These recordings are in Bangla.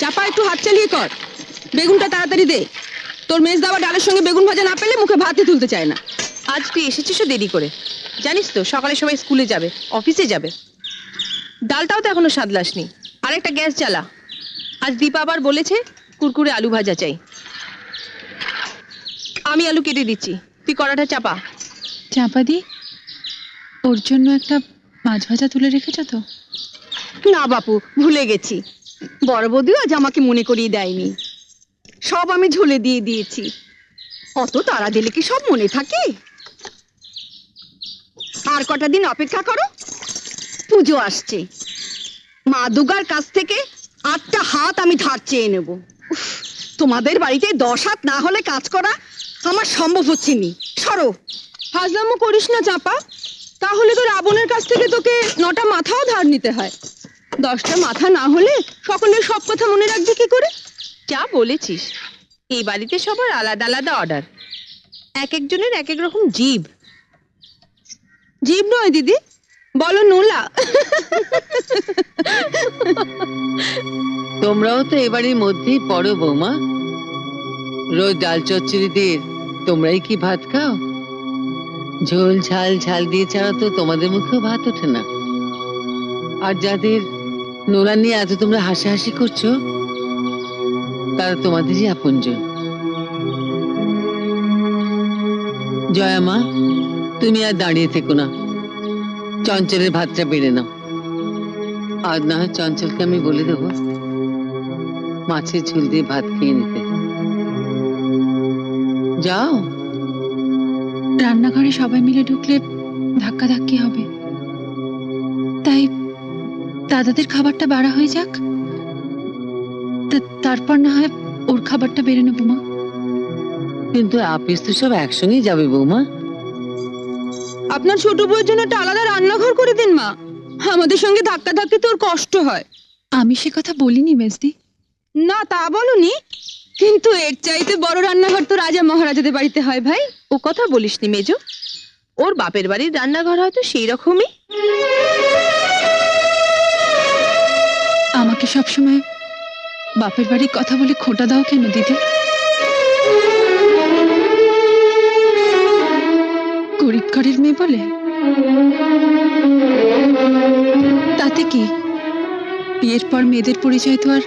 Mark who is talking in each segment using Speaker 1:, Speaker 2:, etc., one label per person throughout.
Speaker 1: চাপা একটু হাত চালিয়ে কর। বেগুনটা তাড়াতাড়ি দে। তোর মেজ দাবা ডালের সঙ্গে বেগুন ভাজা না পেলে মুখে ভাতই তুলতে চায় না।
Speaker 2: আজ তুই এসেছিস দেরি করে। জানিস তো সকালে সবাই স্কুলে যাবে অফিসে যাবে। ডালটাও তো এখনও সাদলাসনি আর একটা গ্যাস জ্বালা। আজ দীপা আবার বলেছে কুরকুরে আলু ভাজা চাই। আমি আলু কেটে দিচ্ছি। তুই কড়াটা চাপা।
Speaker 3: চাপা দি? ওর জন্য একটা মাছ ভাজা তুলে রেখেছ তো?
Speaker 4: না বাপু, ভুলে গেছি। বড় বৌদিও আজ আমাকে মনে করিয়ে দেয়নি। সব আমি ঝুলে দিয়ে দিয়েছি। অত তারা দিলে কি সব মনে থাকে? আর কটা দিন অপেক্ষা করো, পুজো আসছে। মা দুর্গার কাছ থেকে আটটা হাত আমি ধার চেয়ে নেব। তোমাদের বাড়িতে দশ হাত না হলে কাজ করা আমার সম্ভব হচ্ছে নি। সরো।
Speaker 1: হাজলামো করিস না চাপা, তাহলে তো রাবণের কাছ থেকে তোকে নটা মাথাও ধার নিতে হয়। দশটা মাথা না হলে সকলের সব কথা মনে রাখবি কি করে?
Speaker 2: যা বলেছিস। এই বাড়িতে সবার আলাদা আলাদা অর্ডার এক একজনের এক এক রকম জীব।
Speaker 1: জীব নয়, দিদি। বলো নোলা।
Speaker 5: তোমরাও তো এবারের মধ্যেই পড়ো, বৌমা। রোজ ডাল চচ্চড়ি দিয়ে তোমরাই কি ভাত খাও? ঝোল, ঝাল ঝাল দিয়ে ছাড়া তো তোমাদের মুখেও ভাত ওঠে না। আর যাদের নোলা নিয়ে এত তোমরা হাসাহাসি করছ? তারা তোমাদেরই আপন আপনজন। জয়া মা, তুমি আর দাঁড়িয়ে থেকো না। চঞ্চলের ভাতটা বেড়ে নাও। আর না হয় চঞ্চলকে আমি বলে দেবো, মাছের ঝুল দিয়ে ভাত খেয়ে নিতে। যাও।
Speaker 3: রান্নাঘরে সবাই মিলে ঢুকলে ধাক্কা ধাক্কি হবে। দাদাদের খাবারটা বাড়া হয়ে যাক। তা- তারপর না হয় ওর খাবারটা বেড়ে নেব মা।
Speaker 5: কিন্তু আপিস তো সব একসঙ্গেই যাবে বৌমা।
Speaker 1: আপনার ছোট বউয়ের জন্য একটা আলাদা রান্নাঘর করে দিন মা। আমাদের সঙ্গে ধাক্কা ধাক্কি তোর কষ্ট হয়।
Speaker 3: আমি সে কথা বলিনি মেজদি।
Speaker 1: না তা বলনি। কিন্তু এর চাইতে বড় রান্নাঘর তো রাজা মহারাজাদের বাড়িতে হয় ভাই।
Speaker 2: ও কথা বলিসনি মেজো। ওর বাপের বাড়ির রান্নাঘর হয়তো সেই রকমই।
Speaker 3: আমাকে সবসময় বাপের বাড়ির কথা বলে খোটা দাও কেন, দিদি? গরিব ঘরের মেয়ে বলে? তাতে কি? বিয়ের পর মেয়েদের পরিচয় তো আর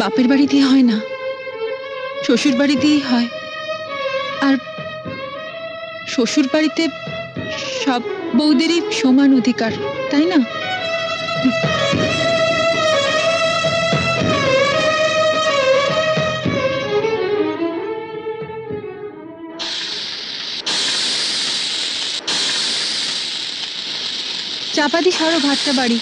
Speaker 3: বাপের বাড়ি দিয়ে হয় না, শ্বশুর বাড়ি দিয়েই হয়। আর শ্বশুর বাড়িতে সব বউদেরই সমান অধিকার, তাই না? চাপাতি সারো ভাতটা বাড়ি।